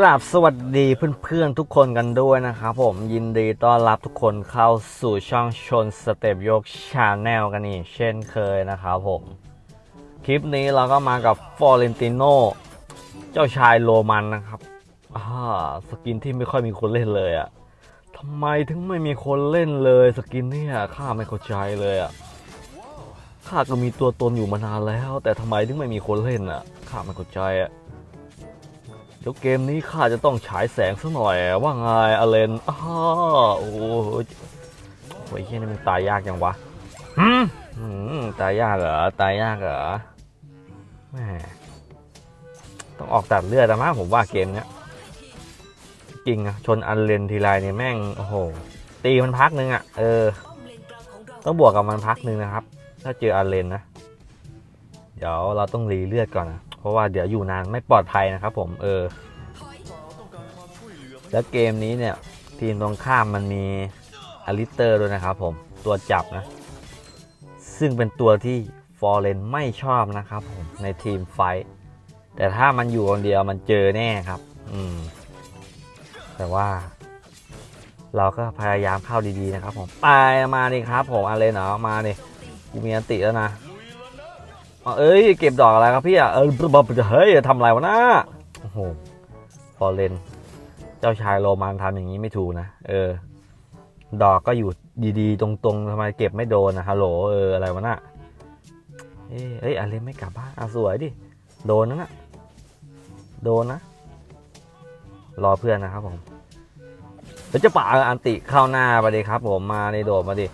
กราบสวัสดีเพื่อนๆทุกคนกันด้วยนะครับผมยินดีต้อนรับทุกคนเข้าสู่ช่องชนสเต็ปยกชาแนลกันนี่เช่นเคยนะครับผม คลิปนี้เราก็มากับฟอเรนติโนเจ้าชายโรมันนะครับอ่าสกินที่ไม่ค่อยมีคนเล่นเลยอะทำไมถึงไม่มีคนเล่นเลยสกินเนี่ยข้าไม่เข้าใจเลยอะข้าก็มีตัวตนอยู่มานานแล้ว แต่ทำไมถึงไม่มีคนเล่นอะข้าไม่เข้าใจอะ เดี๋ยวเกมนี้ข้าจะต้องฉายแสงสักหน่อย ว่าไงอเลนอ้าโอ้โหโอ้ยเฮียนี่มันตายยากจังวะหืมหืมตายยากเหรอ ตายยากเหรอแหม่ต้องออกตัดเลือดนะมั้งผมว่าเกมเนี้ยจริงอะชนอันเลนทีไรเนี่ยแม่งโอ้โหตีมันพักนึงอะเออ ต้องบวกกับมันพักนึงนะครับ ถ้าเจออันเลนนะ เดี๋ยวเราต้องรีเลือดก่อนนะ เพราะว่าเดี๋ยวอยู่นานไม่ปลอดภัยนะครับผมเออ แล้วเกมนี้เนี่ย ทีมตรงข้ามมันมีอลิเตอร์ด้วยนะครับผมตัวจับนะ ซึ่งเป็นตัวที่ฟอร์เรนไม่ชอบนะครับผมในทีมไฟท์แต่ถ้ามันอยู่คนเดียวมันเจอแน่ครับ อืม แต่ว่า เราก็พยายามเข้าดีๆนะครับผม ไปมาดิครับผมอะไรเนาะมาดิกูมีอันติแล้วนะ เอ้ยเก็บดอกอะไรครับพี่อะเออเฮ้ยทำอะไรวะนะโอ้โหฟอร์เรนเจ้าชายโรมันทำอย่างนี้ไม่ถูกนะเออ ดอกก็อยู่ดีๆ ตรงๆทำไมเก็บไม่โดนนะฮัลโหลเอออะไรวะน่ะเอ้ยเอ้ยอะไรไม่กลับบ้านอะสวยดิโดนนะน่ะโดนนะ รอเพื่อนนะครับผมเดี๋ยวจะป่าอันติเข้าหน้าไปดิครับ ผมมาในโดดมาดิ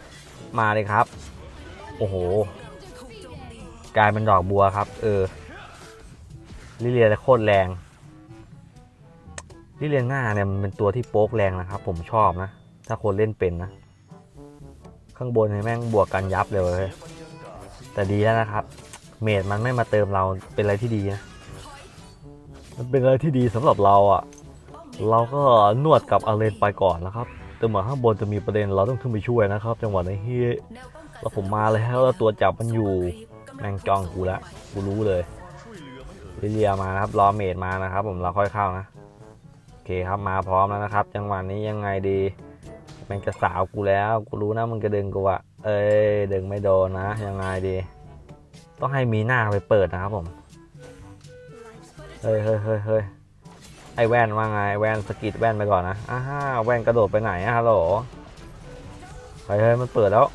มาเลยครับ โอ้โห กลายเป็นดอกบัวครับ เออลิเลียโคตรแรงลิเลียง่าเนี่ยมันเป็นตัวที่โป๊กแรงนะครับ ผมชอบนะ ถ้าคนเล่นเป็นนะ ข้างบนเนี่ยแม่งบวกกันยับเลย แต่ดีแล้วนะครับ เมดมันไม่มาเติมเราเป็นอะไรที่ดีนะมันเป็นอะไรที่ดีสำหรับเราอะ่ะ เราก็นวดกับอาเลนไปก่อนนะครับ แต่เหมือนข้างบนจะมีประเด็นเราต้องขึ้นไปช่วยนะครับ จังหวะนี้ที่แล้วผมมาแล้วแล้วตัวจับมันอยู่ แม่งจ้องกูแล้วกูรู้เลยลิเลียมานะครับรอเมดมานะครับ ผมเราค่อยเข้านะโอเคครับมาพร้อมแล้วนะครับ จังหวะนี้ยังไงดีแม่งจะสาวกูแล้วกูรู้นะมึงจะดึงกูอะเอ้ยดึงไม่โดนนะยังไงดี ต้องให้มีหน้าไปเปิดนะครับผมเฮ้ยเฮ้ยเฮ้ยเฮ้ยไอแว่นว่าไงไอ้แว่นสกิดแว่นไปก่อนนะอ้าแว่นกระโดดไปไหนอะฮัลโหลเฮ้ยเฮ้ยมันเปิดแล้ว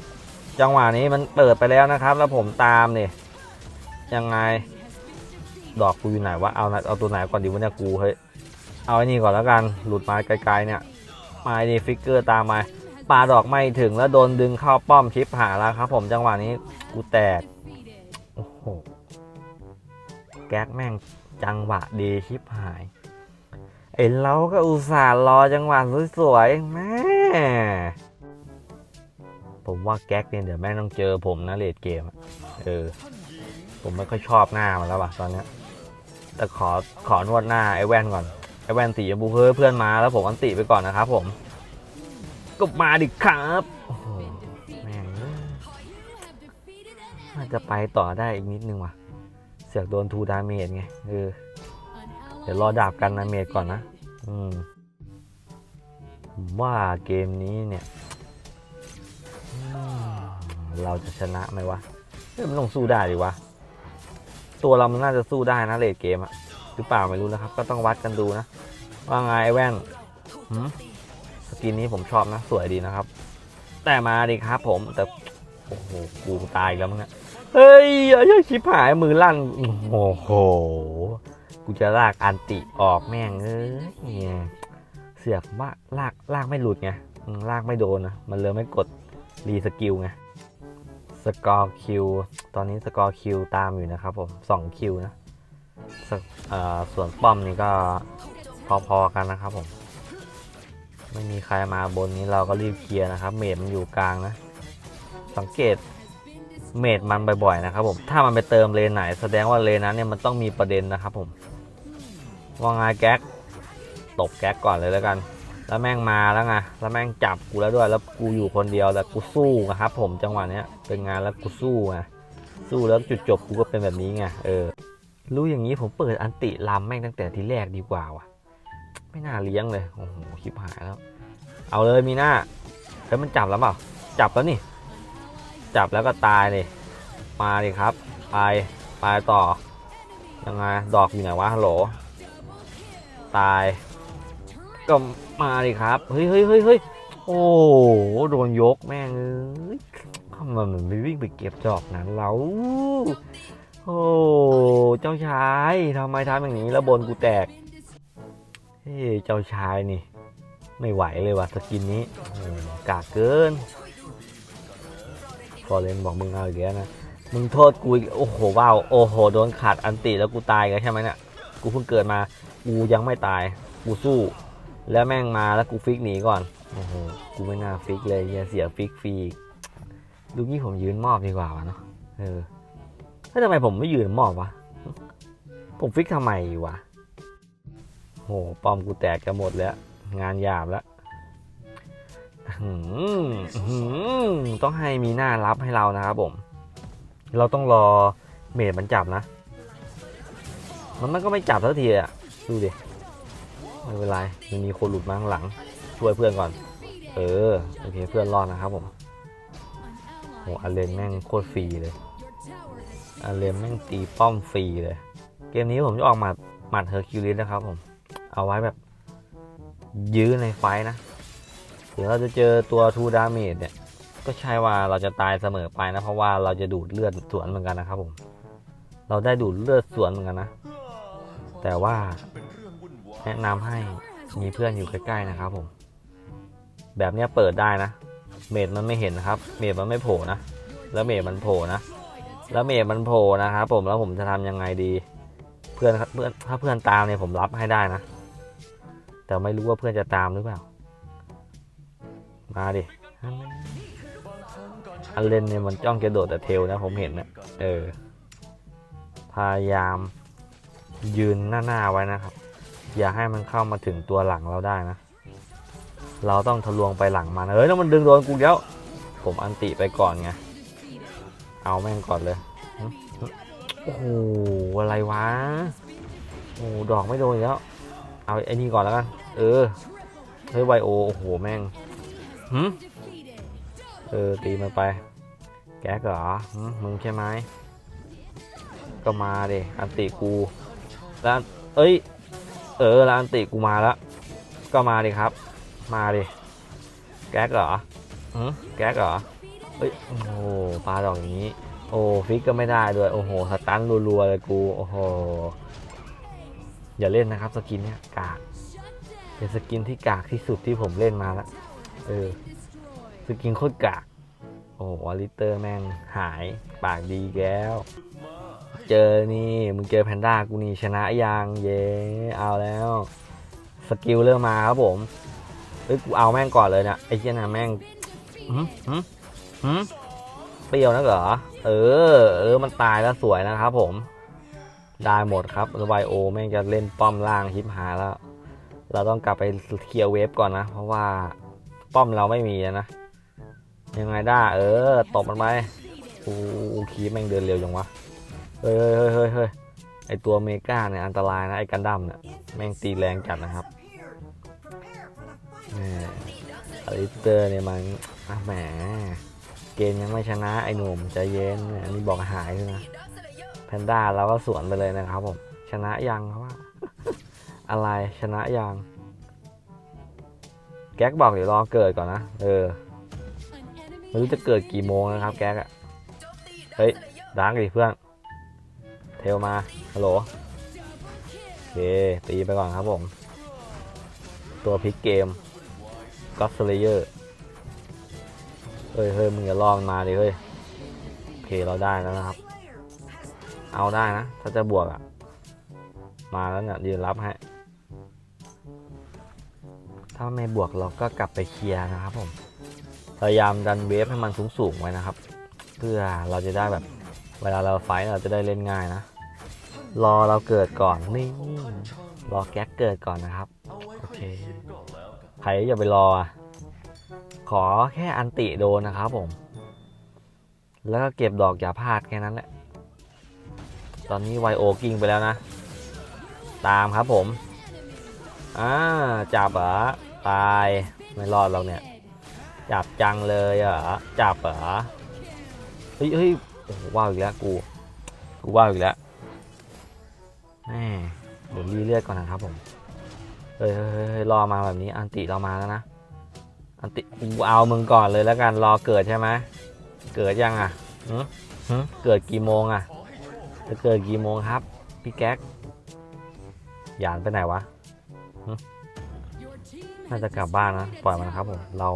จังหวะนี้มันเปิดไปแล้วนะครับ แล้วผมตามนี่ยังไง ดอกกูอยู่ไหนวะเอาเอาตัวไหนก่อนดีวะเนี่ยกูเฮ้ยเอาไอ้นี่ก่อนแล้วกันหลุดมาไกลๆเนี่ยมาไอ้นี่ฟิกเกอร์ตามมาปาดอกไม่ถึงแล้วโดนดึงเข้าป้อมชิปหาแล้วครับ ผมจังหวะนี้กูแตกโอ้โหแก๊กแม่งจังหวะดีชิปหายไอ้เราก็อุตส่าห์รอจังหวะสวยๆแม่ ผมว่าแก๊กเนี่ยเดี๋ยวแม่งต้องเจอผมนะเลดเกมอะเออ ผมไม่ค่อยชอบหน้ามันแล้วว่ะตอนเนี้ยแต่ขอขอนวดหน้าไอ้แว่นก่อนไอ้แว่นสีชมพูเพื่อเพื่อนมาแล้วผมอันติไปก่อนนะครับผมก็มาดิครับโอ้โหแม่งเอ้ยน่าจะไปต่อได้อีกนิดนึงว่ะ เสือกโดนทูดาเมจไงเออเดี๋ยวรอดาบกันนาเมจก่อนนะ อืมผมว่าเกมนี้เนี่ยอืม เราจะชนะไหมวะเฮ้ยมันต้องสู้ได้ดิวะ ตัวเรามันน่าจะสู้ได้นะเลดเกมอะหรือเปล่าไม่รู้นะครับ ก็ต้องวัดกันดูนะ ว่าไงไอ้แว่นหืมสกินนี้ผมชอบนะ สวยดีนะครับ แต่มาดิครับผมแต่โอ้โหกูตายแล้วมึงเนี่ยเฮ้ยไอ้ชิบหายมือลั่นโอ้โหกูจะลากอันติออกแม่งเอ้ยเนี่ยเสือกว่าลากลากไม่หลุดไงลากไม่โดนนะมันเลยไม่กดรีสกิลไง สกอร์คิวตอนนี้สกอร์คิวตามอยู่นะครับผมสองคิวนะสกเอ่อส่วนป้อมนี่ก็พอๆกันนะครับผม ไม่มีใครมาบนนี้เราก็รีบเคลียร์นะครับ เมดมันอยู่กลางนะ สังเกตเมดมันบ่อยๆนะครับผม ถ้ามันไปเติมเลนไหน แสดงว่าเลนนั้นเนี่ยมันต้องมีประเด็นนะครับผม ว่างไงแก๊กตบแก๊กก่อนเลยแล้วกัน แล้วแม่งมาแล้วไง แล้วแม่งจับกูแล้วด้วย แล้วกูอยู่คนเดียวแต่กูสู้นะครับผมจังหวะเนี้ย เป็นงานแล้วกูสู้ไง สู้แล้วจุดจบกูก็เป็นแบบนี้ไง เออ รู้อย่างนี้ผมเปิดอันติลำแม่งตั้งแต่ทีแรกดีกว่าว่ะ ไม่น่าเลี้ยงเลย โอ้โหคลิปหายแล้ว เอาเลยมีหน้าเฮ้ยมันจับแล้วเปล่า จับแล้วนี่ จับแล้วก็ตายเลยมาดิครับ ไป ไปต่อ ยังไง ดอกอยู่ไหนวะฮัลโหล ตาย ก็มาดิครับ เฮ้ยเฮ้ยเฮ้ยเฮ้ยโอ้โดนยกแม่งเอ้ยทำไมมันไม่วิ่งไปเก็บจอกนั้นเราโอ้เจ้าชายทำไมทำอย่างนี้แล้วบนกูแตก เฮ้เจ้าชายนี่ ไม่ไหวเลยว่ะสกินนี้โกากเกินฟอเรนบอกมึงเอาอีกแล้วนะมึงโทษกูโอ้โหว้าวโอ้โหโดนขาดอันติแล้วกูตายกันใช่ไหมเนี่ยกูเพิ่งเกิดมา กูยังไม่ตาย กูสู้ แล้วแม่งมาแล้วกูฟิกหนีก่อนโอ้โหกูไม่น่าฟิกเลยอย่าเสียฟิกฟรีอีกดูงี้ผมยืนมอบดีกว่าวะเนาะเออแล้วทำไมผมไม่ยืนมอบวะผมฟิกทำไมวะโหปอมกูแตกกันหมดแล้ว งานหยาบแล้วต้องให้มีหน้ารับให้เรานะครับผม เราต้องรอเมดมันจับนะ มันมันก็ไม่จับสักทีอะดูดิ ไม่เป็นไรมันมีคนหลุดมาข้างหลัง ช่วยเพื่อนก่อน เออ โอเค เพื่อนรอดนะครับผมโหอาเลนแม่งโคตรฟรีเลยอาเลนแม่งตีป้อมฟรีเลย เกมนี้ผมจะออกหมัดหมัดเฮอร์คิวลิสนะครับผม เอาไว้แบบ ยื้อในไฟนะถึงเราจะเจอตัวทูดาเมจเนี่ย ก็ใช่ว่าเราจะตายเสมอไปนะ เพราะว่าเราจะดูดเลือดสวนเหมือนกันนะครับผม เราได้ดูดเลือดสวนเหมือนกันนะ แต่ว่า แนะนำให้มีเพื่อนอยู่ใกล้ๆนะครับผม แบบนี้เปิดได้นะ เมดมันไม่เห็นนะครับ เมดมันไม่โผล่นะ แล้วเมดมันโผล่นะ แล้วเมดมันโผล่นะครับผม แล้วผมจะทำยังไงดี เพื่อนเพื่อนถ้าเพื่อนตามเนี่ยผมรับให้ได้นะ แต่ไม่รู้ว่าเพื่อนจะตามหรือเปล่า มาดิ อันเลนเนี่ยมันจ้องจะโดดแต่เทลนะผมเห็นนะเออ พยายามยืนหน้าๆไว้นะครับ อย่าให้มันเข้ามาถึงตัวหลังเราได้นะ เราต้องทะลวงไปหลังมันเฮ้ยแล้วมันดึงโดนกูแล้ว ผมอันติไปก่อนไง เอาแม่งก่อนเลย โอ้โห อะไรวะ โอ้โหดอกไม่โดนแล้ว เอาไอ้นี่ก่อนแล้วกัน เออ เฮ้ยไวโอ โอ้โห แม่งหึเออ ตีมันไป แกกเหรอมึงใช่ไหมก็มาดิ อันติกูแล้วเอ้ย เออแล้วอันติกูมาแล้ว ก็มาดิครับ มาดิ แก๊กเหรอหืมแก๊กเหรอเฮ้ย โอ้โหปลาดอกอย่างนี้ โอ้ฟิกก็ไม่ได้ด้วย โอ้โห สตันรัวๆเลยกู โอ้โห อย่าเล่นนะครับ สกินเนี้ยกาก เป็นสกินที่กากที่สุดที่ผมเล่นมาแล้ว เออ สกินโคตรกาก โอ้โหอลิเตอร์แม่งหาย ปากดีแก้ว เจอนี่มึงเจอแพนด้ากูนี่ชนะยังเย้เอาแล้วสกิลเริ่มมาครับผมเฮ้ยกูเอาแม่งก่อนเลยเนี่ยไอ้เจ้าน่ะแม่งหืมหืมหืมเปรี้ยวนะเหรอเออ เออมันตายแล้วสวยนะครับผม ได้หมดครับไวโอแม่งจะเล่นป้อมล่างฮิปหาแล้ว เราต้องกลับไปเคลียร์เวฟก่อนนะ เพราะว่าป้อมเราไม่มีนะ ยังไงได้ เออตบมันไปโอ้คีแม่งเดินเร็วจังวะ เฮ้ยเฮ้ยเฮ้ยเฮ้ยไอตัวเมกาเนี่ยอันตรายนะไอกันดั้มเนี่ยแม่งตีแรงจัดนะครับอลิสเตอร์เนี่ยมันแหม เกมยังไม่ชนะไอหนุ่มใจเย็นเนี่ยอันนี้บอกหายด้วยนะแพนด้าเราก็สวนไปเลยนะครับผม ชนะยังครับว่า อะไรชนะยัง แก๊กบอกเดี๋ยวรอเกิดก่อนนะ เออไม่รู้จะเกิดกี่โมงนะครับแก๊กอะเฮ้ยดังดิเพื่อน เทลมาฮัลโหลโอเคตีไปก่อนครับผม ตัวพลิกเกมก็สเลเยอร์เฮ้ยเฮ้ยมึงอย่าลองมาดิเฮ้ยโอเคเราได้แล้วนะครับ เอาได้นะ ถ้าจะบวกอะมาแล้วเนี่ยยืนรับให้ถ้าไม่บวกเราก็กลับไปเคลียร์นะครับผมพยายามดันเวฟให้มันสูงๆไว้นะครับ เพื่อเราจะได้แบบ เวลาเราไฟเราจะได้เล่นง่ายนะ รอเราเกิดก่อนนี่รอแก๊กเกิดก่อนนะครับ โอเค ใครอย่าไปรออะขอแค่อันติโดนนะครับผม แล้วก็เก็บดอกอย่าพลาดแค่นั้นแหละ ตอนนี้ไวโอกิ้งไปแล้วนะ ตามครับผม อ่า จับเหรอ ตาย ไม่รอดหรอกเนี่ย จับจังเลยเหรอ จับเหรอ เฮ้ยเฮ้ย อ้โหว้าวอีกแล้วกู กูว้าวอีกแล้วแม่เดี๋ยวรีเลือดก่อนนะครับผมเฮ้ยเฮ้ยเฮ้ยรอมาแบบนี้ อันติเรามาแล้วนะ อันติกูเอามึงก่อนเลยแล้วกันรอเกิดใช่ไหมเกิดยังอะหึหึเกิดกี่โมงอะจะเกิดกี่โมงครับ พี่แก๊กหยานไปไหนวะน่าจะกลับบ้านนะปล่อยมันนะครับผมเรา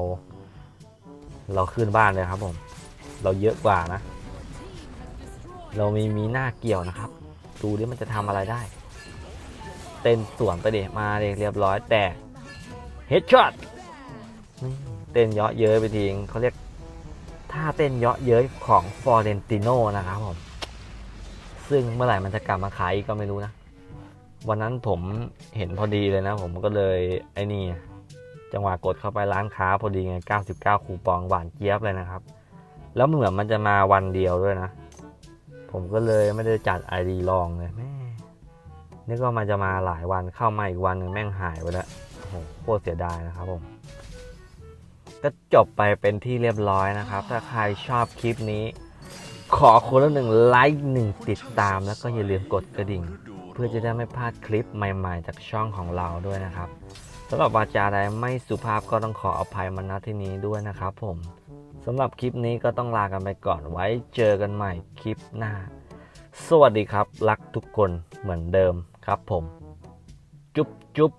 เราขึ้นบ้านเลยครับผม เราเยอะกว่านะ เรามีมีหน้าเกี่ยวนะครับ ดูดิมันจะทำอะไรได้ เต้นสวนไปเดมาเดเรียบร้อยแต่เฮดช็อตเต้นเยาะเย้ยไปทีงเขาเรียกท่าเต้นเยาะเย้ยของฟอร์เรนติโนนะครับผม ซึ่งเมื่อไหร่มันจะกลับมาขายอีกก็ไม่รู้นะ วันนั้นผมเห็นพอดีเลยนะ ผมก็เลยไอ้นี่จังหวะกดเข้าไปร้านค้าพอดีไง 99 คูปองหวานเจี๊ยบเลยนะครับ แล้วเหมือนมันจะมาวันเดียวด้วยนะ ผมก็เลยไม่ได้จัด ID ลองเลยแม่นึกว่ามันจะมาหลายวันเข้ามาอีกวันหนึ่งแม่งหายไปแล้วโอ้โหโคตรเสียดายนะครับผม ก็จบไปเป็นที่เรียบร้อยนะครับ ถ้าใครชอบคลิปนี้ ขอคนละหนึ่งไลค์หนึ่งติดตามแล้วก็อย่าลืมกดกระดิ่ง เพื่อจะได้ไม่พลาดคลิปใหม่ๆ จากช่องของเราด้วยนะครับสำหรับวาจาใดไม่สุภาพก็ต้องขออภัยมาณที่นี้ด้วยนะครับผม สำหรับคลิปนี้ก็ต้องลากันไปก่อนไว้เจอกันใหม่คลิปหน้า สวัสดีครับ รักทุกคนเหมือนเดิมครับผม จุ๊บจุ๊บ